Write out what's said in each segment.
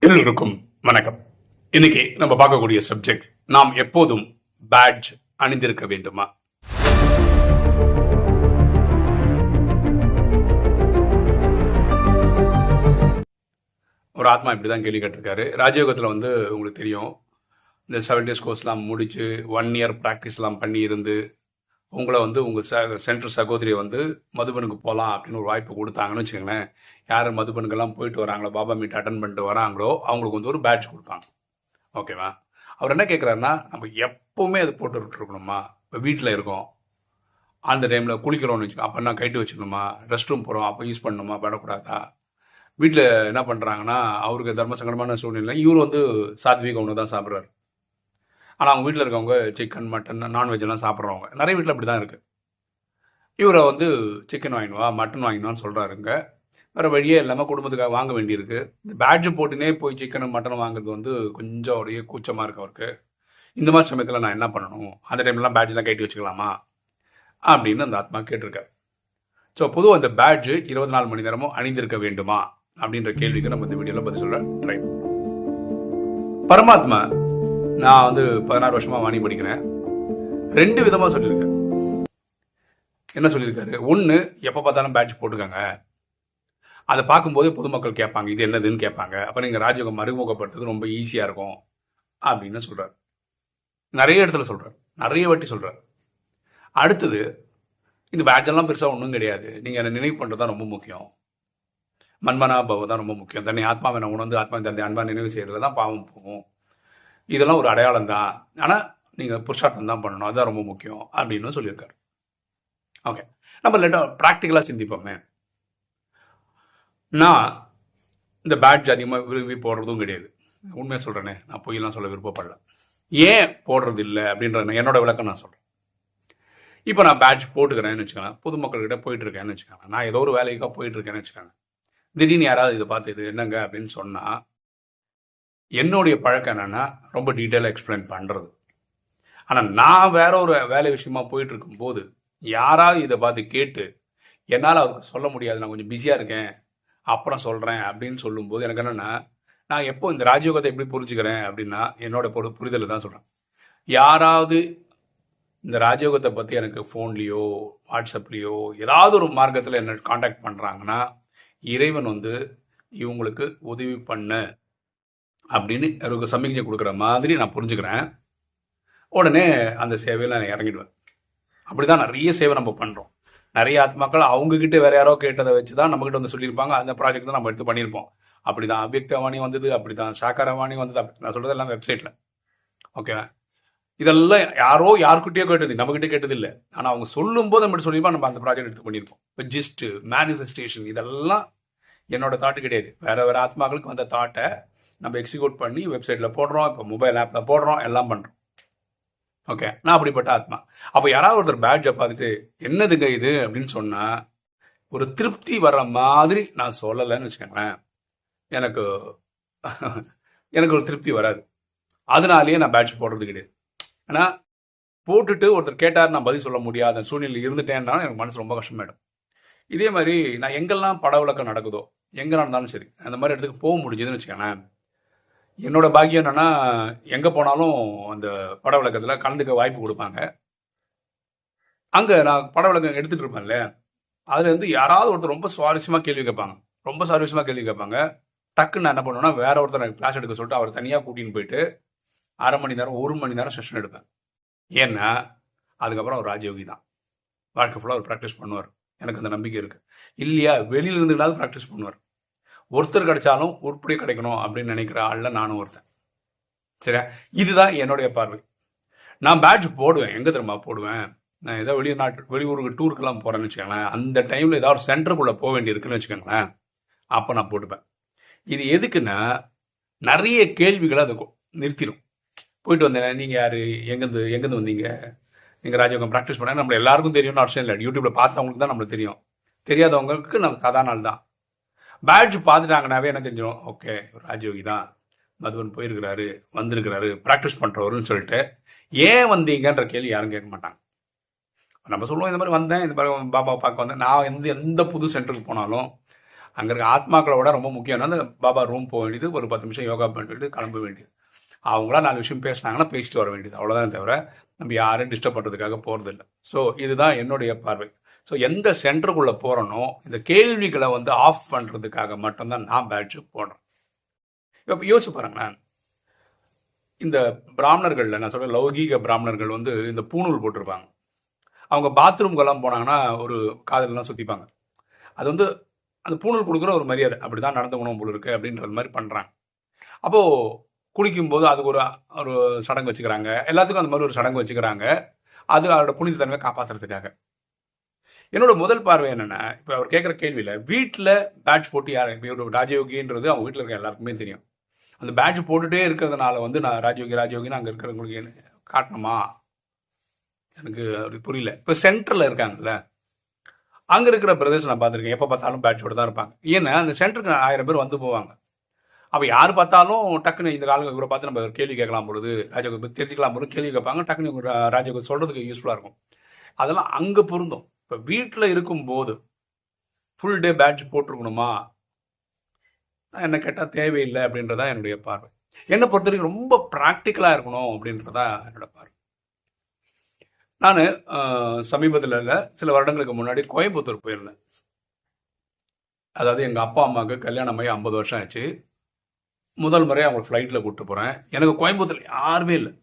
எல்லோருக்கும் வணக்கம். இன்னைக்கு நம்ம பார்க்கக்கூடிய சப்ஜெக்ட் நாம் எப்போதும் பேட்ஜ் அணிந்திருக்க வேண்டுமா? ஒரு ஆத்மா இப்படி தான் கேள்வி கேட்டிருக்காரு. ராஜயோகத்தில் வந்து உங்களுக்கு தெரியும். இந்த செவன் டேஸ் கோர்ஸ்லாம் முடிச்சு ஒன் இயர் ப்ராக்டிஸ்லாம் பண்ணி இருந்து உங்களை வந்து உங்கள் ச சென்ட்ரு சகோதரியை வந்து மதுபனுக்கு போகலாம் அப்படின்னு ஒரு வாய்ப்பு கொடுத்தாங்கன்னு வச்சுக்கோங்களேன். யார் மதுபனுக்கெல்லாம் போயிட்டு வராங்களோ பாபா மீட் அட்டன் பண்ணிட்டு வராங்களோ அவங்களுக்கு வந்து ஒரு பேட்ச் கொடுப்பாங்க. ஓகேவா அவர் என்ன கேட்குறாருன்னா நம்ம எப்போவுமே அது போட்டு இருக்கணுமா இப்போ வீட்டில் இருக்கோம். அந்த டைமில் குளிக்கிறோம்னு வச்சுக்கோ அப்போ நான் கைட்டு வச்சுக்கணுமா? ரெஸ்ட் ரூம் போகிறோம் அப்போ யூஸ் பண்ணணுமா? படக்கூடாதா வீட்டில் என்ன பண்ணுறாங்கன்னா அவருக்கு தர்ம சங்கடமான சூழ்நிலை இவர் வந்து சாத்விக உணவு தான் சாப்பிட்றாரு. ஆனால் அவங்க வீட்டில் இருக்கவங்க சிக்கன் மட்டன் நான்வெஜ்லாம் சாப்பிட்றவங்க நிறைய வீட்டில் அப்படி தான் இருக்குது இவரை வந்து சிக்கன் வாங்கினுவா மட்டன் வாங்கினுவான்னு சொல்கிறாருங்க வேறு வழியே இல்லாமல் குடும்பத்துக்காக வாங்க வேண்டியிருக்கு. இந்த பேட்ஜ் போட்டுனே போய் சிக்கன் மட்டன் வாங்குறது வந்து கொஞ்சம் அப்படியே கூச்சமாக இருக்கு அவருக்கு. இந்த மாதிரி சமயத்தில் நான் என்ன பண்ணணும்? அந்த டைம்லாம் பேட்ஜெலாம் கட்டி வச்சுக்கலாமா? அப்படின்னு அந்த ஆத்மா கேட்டிருக்காரு. ஸோ பொதுவாக அந்த பேட்ஜு இருபத்தி நாலு மணி நேரமும் அணிந்திருக்க வேண்டுமா? அப்படின்ற கேள்விக்கு நம்ம இந்த வீடியோவில் பதில் சொல்ல ட்ரை பரமாத்மா நான் வந்து பதினாறு வருஷமா வாணி படிக்கிறேன். ரெண்டு விதமா சொல்லியிருக்காரு என்ன சொல்லியிருக்காரு? ஒன்று எப்போ பார்த்தாலும் பேட்ச் போட்டுக்கோங்க அதை பார்க்கும்போது பொதுமக்கள் கேட்பாங்க இது என்னதுன்னு கேட்பாங்க. அப்போ நீங்கள் ராஜயோகம் மறுமுகப்படுத்துறது ரொம்ப ஈஸியாக இருக்கும் அப்படின்னு சொல்கிறார் நிறைய இடத்துல சொல்கிறார் நிறைய வாட்டி சொல்கிறார் அடுத்தது இந்த பேட்ச் எல்லாம் பெருசாக ஒன்றும் கிடையாது. நீங்கள் என்னை நினைவு பண்ணுறது தான் ரொம்ப முக்கியம். மன்மனா பவ தான் ரொம்ப முக்கியம். தன்னை ஆத்மாவை நான் உணர்ந்து ஆத்மா தந்தை அன்பா நினைவு செய்கிறது தான் பாவம் போகும். இதெல்லாம் ஒரு அடையாளம் தான் ஆனால் நீங்கள் புருஷார்த்தம் தான் பண்ணணும். அதுதான் ரொம்ப முக்கியம் அப்படின்னு சொல்லியிருக்காரு. ஓகே நம்ம லெட்டர் ப்ராக்டிக்கலாக சிந்திப்போமே. நான் இந்த பேட்ஜ் அதிகமாக விரும்பி போடுறதும் கிடையாது. உண்மையாக சொல்கிறேனே நான் பொய்யெல்லாம் சொல்ல விருப்பப்படல. ஏன் போடுறது இல்லை அப்படின்ற நான் என்னோட விளக்கம் நான் சொல்கிறேன் இப்போ நான் பேட்ச் போட்டுக்கிறேன்னு வச்சுக்கோங்க பொதுமக்கள்கிட்ட போயிட்டு இருக்கேன்னு வச்சுக்கோங்க நான் ஏதோ ஒரு வேலைக்காக போயிட்டு இருக்கேன்னு வச்சுக்கோங்க திடீர்னு யாராவது இதை பார்த்து இது என்னங்க அப்படின்னு சொன்னால் என்னுடைய பழக்கம் என்னென்னா ரொம்ப டீட்டெயிலாக எக்ஸ்பிளைன் பண்ணுறது ஆனால் நான் வேற ஒரு வேலை விஷயமா போயிட்டு இருக்கும்போது யாராவது இதை பார்த்து கேட்டு என்னால் அவருக்கு சொல்ல முடியாது நான் கொஞ்சம் பிஸியாக இருக்கேன் அப்புறம் சொல்கிறேன் அப்படின்னு சொல்லும்போது எனக்கு என்னென்னா நான் எப்போ இந்த ராஜயோகத்தை எப்படி புரிஞ்சுக்கிறேன் அப்படின்னா என்னோட பொரு புரிதல் தான் சொல்கிறேன் யாராவது இந்த ராஜயோகத்தை பற்றி எனக்கு ஃபோன்லேயோ வாட்ஸ்அப்லேயோ ஏதாவது ஒரு மார்க்கத்தில் என்ன காண்டாக்ட் பண்ணுறாங்கன்னா இறைவன் வந்து இவங்களுக்கு உதவி பண்ண. அப்படின்னு அவருக்கு சமிக்ஞை கொடுக்குற மாதிரி நான் புரிஞ்சுக்கிறேன். உடனே அந்த சேவையில் நான் இறங்கிடுவேன். அப்படிதான் நிறைய சேவை நம்ம பண்ணுறோம் நிறைய ஆத்மாக்கள் அவங்கக்கிட்ட வேற யாரோ கேட்டதை வச்சு தான் நம்மகிட்ட வந்து சொல்லியிருப்பாங்க. அந்த ப்ராஜெக்ட் தான் நம்ம எடுத்து பண்ணியிருப்போம். அப்படிதான் அபியக்தவாணி வந்தது அப்படி தான் சாக்காரவாணி வந்தது அப்படி நான் சொல்கிறது எல்லாம் வெப்சைட்டில் ஓகேவா இதெல்லாம் யாரோ யாருக்கிட்டயோ கேட்டது நம்மகிட்ட கேட்டது இல்லை. ஆனால் அவங்க சொல்லும் போது நம்ம சொல்லியிருப்பா நம்ம அந்த ப்ராஜெக்ட் எடுத்து பண்ணியிருப்போம். இப்போ ஜிஸ்ட் மேனிஃபெஸ்டேஷன் இதெல்லாம் என்னோட தாட்டு கிடையாது. வேற வேற ஆத்மாக்களுக்கு வந்த தாட்டை நம்ம எக்ஸிக்யூட் பண்ணி வெப்சைட்டில் போடுறோம் இப்போ மொபைல் ஆப்பில் போடுறோம் எல்லாம் பண்ணுறோம் ஓகே நான் அப்படிப்பட்ட ஆத்மா. அப்போ யாராவது ஒருத்தர் பேட்ஜை பார்த்துட்டு என்னதுங்க இது? அப்படின்னு சொன்னால் ஒரு திருப்தி வர்ற மாதிரி நான் சொல்லலைன்னு வச்சுக்கோங்களேன். எனக்கு எனக்கு ஒரு திருப்தி வராது. அதனாலேயே நான் பேட்ச் போடுறது கிடையாது. ஏன்னா போட்டுட்டு ஒருத்தர் கேட்டார் நான் பதில் சொல்ல முடியாத சூழ்நிலை இருந்துட்டேன்னா எனக்கு மனசு ரொம்ப கஷ்டமாயிடும். இதே மாதிரி நான் எங்கெல்லாம் பட விளக்கம் நடக்குதோ எங்கே நடந்தாலும் சரி அந்த மாதிரி இடத்துக்கு போக முடிஞ்சதுன்னு வச்சுக்கோங்களேன். என்னோட பாக்கியம் என்னன்னா எங்க போனாலும் அந்த பட விளக்கத்துல கலந்துக்க வாய்ப்பு கொடுப்பாங்க. அங்க நான் பட விளக்கம் எடுத்துட்டு இருப்பேன்ல அதுல இருந்து யாராவது ஒருத்தர் ரொம்ப சுவாரஸ்யமா கேள்வி கேட்பாங்க. ரொம்ப சுவாரஸ்யமா கேள்வி கேட்பாங்க. டக்குன்னு நான் என்ன பண்ணுவேன்னா வேற ஒருத்தர் கிளாஸ் எடுக்க சொல்லிட்டு அவர் தனியா கூட்டின்னு போயிட்டு அரை மணி நேரம் ஒரு மணி நேரம் செஷன் எடுப்பேன். ஏன்னா அதுக்கப்புறம் அவர் ராஜயோகி தான். வாழ்க்கை ஃபுல்லாக அவர் ப்ராக்டிஸ் பண்ணுவார். எனக்கு அந்த நம்பிக்கை இருக்கு. இல்லையா? வெளியிலிருந்துங்களாவது ப்ராக்டிஸ் பண்ணுவார். ஒருத்தர் கிடைச்சாலும் உருப்படி கிடைக்கணும் அப்படின்னு நினைக்கிற ஆள்ல நானும் ஒருத்தன். சரியா? இதுதான் என்னுடைய பார்வை. நான் பேட்ச் போடுவேன். எங்க தெரியுமா போடுவேன்? நான் ஏதோ வெளிநாட்டு வெளியூருக்கு டூருக்கெல்லாம் போறேன்னு வச்சுக்கோங்களேன். அந்த டைம்ல ஏதாவது ஒரு சென்டருக்குள்ள போக வேண்டியிருக்குன்னு வச்சுக்கோங்களேன். அப்போ நான் போட்டுப்பேன். இது எதுக்குன்னா நிறைய கேள்விகளை அது நிறுத்திடும். போயிட்டு வந்தேன். நீங்க யாரு? எங்கேருந்து எங்கேருந்து வந்தீங்க? நீங்க ராஜயோகம் ப்ராக்டிஸ் பண்ண நம்ம எல்லாருக்கும் தெரியும்னு அவசியம் இல்லை. யூடியூப்ல பார்த்தவங்களுக்கு தான் நம்மளுக்கு தெரியும். தெரியாதவங்களுக்கு நம்ம சாதாரண நாள் தான் பேட்ச் பார்த்துட்டாங்கனாவே என்ன தெரிஞ்சிடும்? ஓகே ராஜயோகி தான். மதுவன் போயிருக்கிறாரு வந்திருக்கிறாரு ப்ராக்டிஸ் பண்ணுறவருன்னு சொல்லிட்டு ஏன் வந்தீங்கன்ற கேள்வி யாரும் கேட்க மாட்டாங்க. நம்ம சொல்லுவோம் இந்த மாதிரி வந்தேன் இந்த மாதிரி பாபா பார்க்க வந்தேன். நான் எந்த எந்த புது சென்டருக்கு போனாலும் அங்கே இருக்க ஆத்மாக்களோட ரொம்ப முக்கியம். அந்த பாபா ரூம் போக வேண்டியது ஒரு பத்து நிமிஷம் யோகா பண்ணிட்டு கிளம்ப வேண்டியது. அவங்களா நாலு விஷயம் பேசினாங்கன்னா பேசிட்டு வர வேண்டியது. அவ்வளோதான் தவிர நம்ம யாரும் டிஸ்டர்ப் பண்ணுறதுக்காக போகிறதில்ல ஸோ இதுதான் என்னுடைய பார்வை. ஸோ எந்த சென்டருக்குள்ளே போகிறனோ இந்த கேள்விகளை வந்து ஆஃப் பண்ணுறதுக்காக மட்டும்தான் நான் பேட்ச் போடுறேன். இப்போ யோசிச்சு பாருங்களேன். இந்த பிராமணர்களில் நான் சொல்கிறேன் லௌகீக பிராமணர்கள் வந்து இந்த பூணூல் போட்டிருப்பாங்க. அவங்க பாத்ரூம்கெல்லாம் போனாங்கன்னா ஒரு காதலெல்லாம் சுற்றிப்பாங்க அது வந்து அந்த பூணூல் கொடுக்குற ஒரு மரியாதை. அப்படி தான் நடந்துக்கணும் போல இருக்குது அப்படின்றது மாதிரி பண்ணுறாங்க அப்போது குளிக்கும்போது அதுக்கு ஒரு ஒரு சடங்கு வச்சுக்கிறாங்க. எல்லாத்துக்கும் அந்த மாதிரி ஒரு சடங்கு வச்சுக்கிறாங்க. அது அவரோட புனிதத்தன்மையை காப்பாற்றுறதுக்காக என்னோட முதல் பார்வை என்னன்னா இப்போ அவர் கேட்குற கேள்வியில் வீட்டில் பேட்ச் போட்டு யார் இப்போ இவர் ராஜயோகின்றது அவங்க வீட்டில் இருக்க எல்லாருக்குமே தெரியும். அந்த பேட்ச் போட்டுட்டே இருக்கிறதுனால வந்து நான் ராஜயோகி ராஜயோகின்னு அங்கே இருக்கிறவங்களுக்கு என்ன காட்டணுமா? எனக்கு அப்படி புரியல. இப்போ சென்டரில் இருக்காங்கல்ல அங்கே இருக்கிற பிரதேசம் நான் பார்த்துருக்கேன். எப்போ பார்த்தாலும் பேட்சோட தான் இருப்பாங்க. ஏன்னா அந்த சென்டருக்கு ஆயிரம் பேர் வந்து போவாங்க. அப்போ யார் பார்த்தாலும் டக்குன்னு இந்த காலம் இவரை பார்த்து நம்ம கேள்வி கேட்கலாம் பொழுது ராஜயோகத்தை தெரிஞ்சுக்கலாம் பொழுது கேள்வி கேட்பாங்க. டக்குன்னு இவங்க ராஜயோகம் சொல்கிறதுக்கு யூஸ்ஃபுல்லாக இருக்கும். அதெல்லாம் அங்கே பொருந்தும். இப்போ வீட்டில் இருக்கும்போது ஃபுல் டே பேட்ச் போட்டிருக்கணுமா? என்ன கேட்டால் தேவையில்லை அப்படின்றதா என்னுடைய பார்வை. என்னை பொறுத்த வரைக்கும் ரொம்ப ப்ராக்டிக்கலாக இருக்கணும் அப்படின்றதா என்னோட பார்வை. நான் சமீபத்தில் இல்லை சில வருடங்களுக்கு முன்னாடி கோயம்புத்தூர் போயிருந்தேன். அதாவது எங்கள் அப்பா அம்மாவுக்கு கல்யாணம் ஆகி ஐம்பது வருஷம் ஆச்சு. முதல் முறை அவங்க ஃப்ளைட்டில் கூப்பிட்டு போகிறேன் எனக்கு கோயம்புத்தூர் யாருமே இல்லை.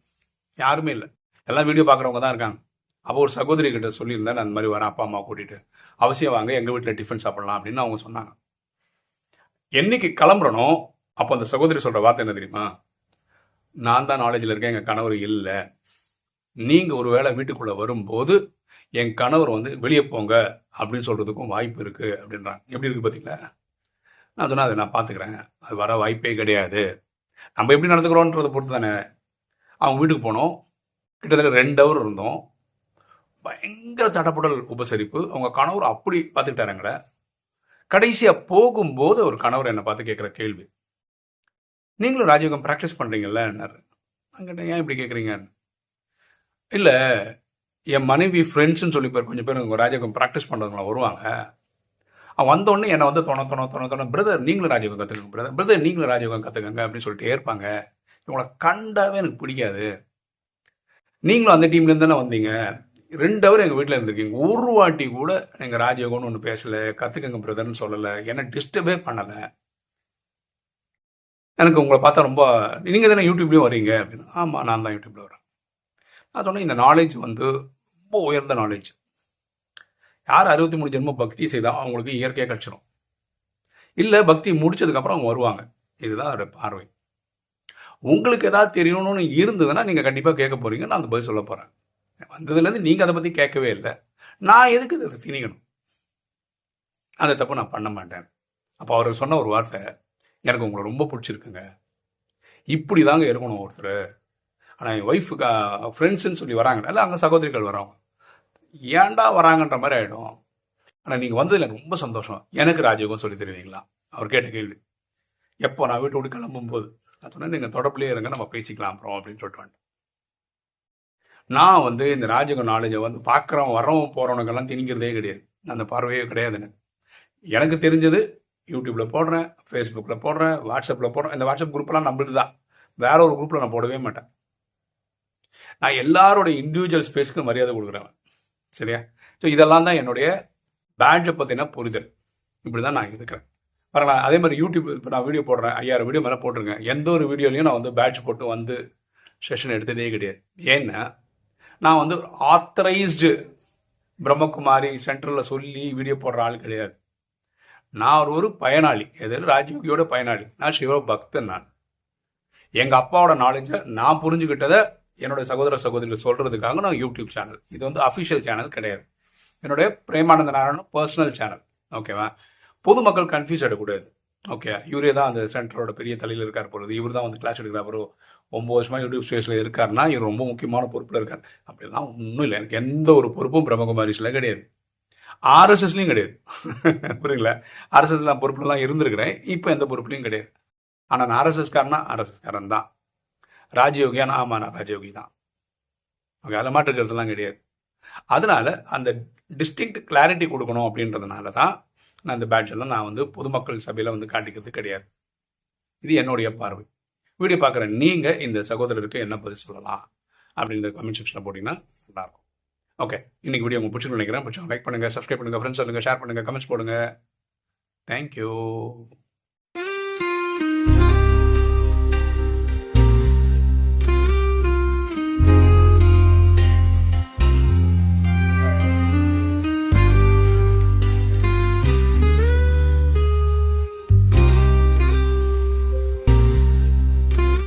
யாருமே இல்லை. எல்லாம் வீடியோ பார்க்குறவங்க தான் இருக்காங்க. அப்போ ஒரு சகோதரி கிட்ட சொல்லியிருந்தேன் நான் அந்த மாதிரி வரேன் அப்பா அம்மா கூட்டிகிட்டு அவசியம் வாங்க எங்கள் வீட்டில் டிஃபன் சாப்பிடலாம் அப்படின்னு அவங்க சொன்னாங்க. என்னைக்கு கிளம்புறனோ அப்போ அந்த சகோதரி சொல்கிற வார்த்தை என்ன தெரியுமா? நான் தான் நாலேஜில் இருக்கேன் எங்கள் கணவர் இல்லை. நீங்கள் ஒரு வேளை வீட்டுக்குள்ளே வரும்போது என் கணவர் வந்து வெளியே போங்க அப்படின்னு சொல்கிறதுக்கும் வாய்ப்பு இருக்குது அப்படின்றாங்க. எப்படி இருக்குது பார்த்தீங்களா நான் சொன்னால் அதை நான் பார்த்துக்கிறேன் அது வர வாய்ப்பே கிடையாது. நம்ம எப்படி நடந்துக்கிறோன்றதை பொறுத்து தானே அவங்க வீட்டுக்கு போனோம். கிட்டத்தட்ட ரெண்டு ஹவர் இருந்தோம். பயங்கர தடப்புடல் உபசரிப்பு. அவங்க கணவர் அப்படி பார்த்துக்கிட்டாருங்களே கடைசியாக போகும்போது ஒரு கணவர் என்னை பார்த்து கேட்குற கேள்வி. நீங்களும் ராஜயோகம் ப்ராக்டிஸ் பண்ணுறீங்கல்லன்னாரு அங்கிட்ட ஏன் இப்படி கேட்குறீங்க? இல்லை என் மனைவி ஃப்ரெண்ட்ஸ்ன்னு சொல்லி பேர் கொஞ்சம் பேர் உங்கள் ராஜயோகம் ப்ராக்டிஸ் பண்ணுறவங்களாம் வருவாங்க. அவன் வந்தோடனே என்னை வந்து தொண தொண தொண தொண பிரதர் நீங்களும் ராஜயோகம் கற்றுக்கங்க பிரதர் பிரதர் நீங்களும் ராஜயோகம் கற்றுக்கங்க அப்படின்னு சொல்லிட்டு இருப்பாங்க இவங்களை கண்டாவே எனக்கு பிடிக்காது. நீங்களும் அந்த டீம்லேருந்து தானே வந்தீங்க? ரெண்டு ஹவர் எங்கள் வீட்டில் இருந்திருக்கீங்க ஒரு வாட்டி கூட எங்கள் ராஜயோகம்னு ஒன்று பேசலை கற்றுக்கங்க பிரதர்னு சொல்லலை. என்ன டிஸ்டர்பே பண்ணலை. எனக்கு உங்களை பார்த்தா ரொம்ப நீங்கள் தானே யூடியூப்லேயும் வரீங்க அப்படின்னு. ஆமாம் நான் தான் யூடியூப்பில் வரேன் நான் சொன்னேன் இந்த நாலேஜ் வந்து ரொம்ப உயர்ந்த நாலேஜ் யார் அறுபத்தி மூணு ஜென்மம் பக்தி செய்தால் அவங்களுக்கு இயற்கையாக கிடச்சிரும். இல்லை பக்தி முடிச்சதுக்கப்புறம் அவங்க வருவாங்க. இதுதான் அவருடைய பார்வை. உங்களுக்கு ஏதாவது தெரியணும்னு இருந்ததுன்னா நீங்கள் கண்டிப்பாக கேட்க போகிறீங்க நான் அந்த பதில் சொல்ல போகிறேன் வந்ததுலேருந்து நீங்கள் அதை பற்றி கேட்கவே இல்லை. நான் எதுக்கு இதை திணிக்கணும்? அந்த தப்பு நான் பண்ண மாட்டேன். அப்போ அவர் சொன்ன ஒரு வார்த்தை எனக்கு உங்களை ரொம்ப பிடிச்சிருக்குங்க. இப்படி தாங்க இருக்கணும் ஒருத்தர். ஆனால் என் ஒய்ஃபுக்கு ஃப்ரெண்ட்ஸுன்னு சொல்லி வராங்க இல்லை அங்கே சகோதரிகள் வரோம் ஏன்டா வராங்கன்ற மாதிரி ஆகிடும் ஆனால் நீங்கள் வந்ததில் எனக்கு ரொம்ப சந்தோஷம். எனக்கு ராஜயோகம் சொல்லி தருவீங்களா? அவர் கேட்ட கேள்வி. எப்போ நான் வீட்டு விட்டு கிளம்பும்போது? நான் சொன்னேன் நீங்கள் தொடர்புலேயே இருங்க நம்ம பேசிக்கலாம் அப்புறம் அப்படின்னு சொல்லிட்டு வந்துட்டேன். நான் வந்து இந்த ராஜயோக நாலேஜை வந்து பார்க்குறவன் வரவன் போகிறவனுக்கெல்லாம் திணிக்கிறதே கிடையாது. அந்த பார்வையே கிடையாது எனக்கு. எனக்கு தெரிஞ்சது யூடியூப்பில் போடுறேன் ஃபேஸ்புக்கில் போடுறேன் வாட்ஸ்அப்பில் போடுறேன். இந்த வாட்ஸ்அப் குரூப்லாம் நம்மளுது தான். வேற ஒரு குரூப்பில் நான் போடவே மாட்டேன். நான் எல்லாரோட இண்டிவிஜுவல் ஸ்பேஸ்க்கு மரியாதை கொடுக்குறேன் சரியா? ஸோ இதெல்லாம் தான் என்னுடைய பேட்ஜை பற்றின புரிதல். இப்படி தான் நான் இருக்கிறேன். பரவாயில்ல அதே மாதிரி யூடியூப் இப்போ நான் வீடியோ போடுறேன் ஐயாயிரம் வீடியோ மேலே போட்டிருக்கேன். எந்த ஒரு வீடியோலையும் நான் வந்து பேட்ச் போட்டு வந்து செஷன் எடுத்ததே கிடையாது. ஏன்னா நான் வந்து ஆத்தரைஸ்டு பிரம்மகுமாரி சென்டரில் சொல்லி வீடியோ போடுற ஆள் கிடையாது. நான் ஒரு பயனாளி. எதாவது ராஜயோகியோட பயனாளி. நான் சிவ பக்தன் நான். எங்கள் அப்பாவோட நாலேஜை நான் புரிஞ்சுக்கிட்டதை என்னுடைய சகோதர சகோதரிகள் சொல்கிறதுக்காக நான் யூடியூப் சேனல் இது வந்து அஃபிஷியல் சேனல் கிடையாது. என்னுடைய பிரேமானந்த நாராயணன் பர்சனல் சேனல் ஓகேவா பொதுமக்கள் கன்ஃபியூஸ் ஆகிடக்கூடாது ஓகே இவரே தான் அந்த சென்டரோட பெரிய தலையில் இருக்கார் போகிறது இவர் தான் வந்து கிளாஸ் எடுக்கிறார். ஒம்பது வருஷமாக யூடியூப் ஸ்பேஸில் இருக்காருன்னா இவர் ரொம்ப முக்கியமான பொறுப்பில் இருக்கார். அப்படிலாம் ஒன்றும் இல்லை. எனக்கு எந்த ஒரு பொறுப்பும் பிரம்மகுமாரிஸில் கிடையாது. ஆர்எஸ்எஸ்லையும் கிடையாது. புரியுங்களா ஆர்எஸ்எஸ் நான் பொறுப்புலாம் இருந்திருக்கிறேன். இப்போ எந்த பொறுப்புலையும் கிடையாது. ஆனால் நான் ஆர்எஸ்எஸ்காரனா ஆர்எஸ்எஸ்காரன் தான். ராஜயோகியானா ஆமா நான் ராஜயோகி தான். ஓகே அதில் மாற்றுக்கிறதுலாம் கிடையாது. அதனால அந்த டிஸ்டிங்க்ட் கிளாரிட்டி கொடுக்கணும் அப்படின்றதுனால தான் நான் இந்த பேட்ச் எல்லாம் நான் வந்து பொதுமக்கள் சபையில் வந்து காட்டிக்கிறது கிடையாது. இது என்னுடைய பார்வை. வீடியோ பார்க்குற நீங்கள் இந்த சகோதரருக்கு என்ன பதில் சொல்லலாம் அப்படின்ற கமெண்ட் செக்ஷனில் போட்டிங்கன்னா நல்லாயிருக்கும். ஓகே இன்னைக்கு வீடியோ உங்களுக்கு பிடிச்சிருந்து நினைக்கிறேன். பிடிச்சா லைக் பண்ணுங்கள் சப்ஸ்கிரைப் பண்ணுங்கள் ஃப்ரெண்ட்ஸ் சொல்லுங்கள் ஷேர் பண்ணுங்கள் கமெண்ட்ஸ் போடுங்க. தேங்க்யூ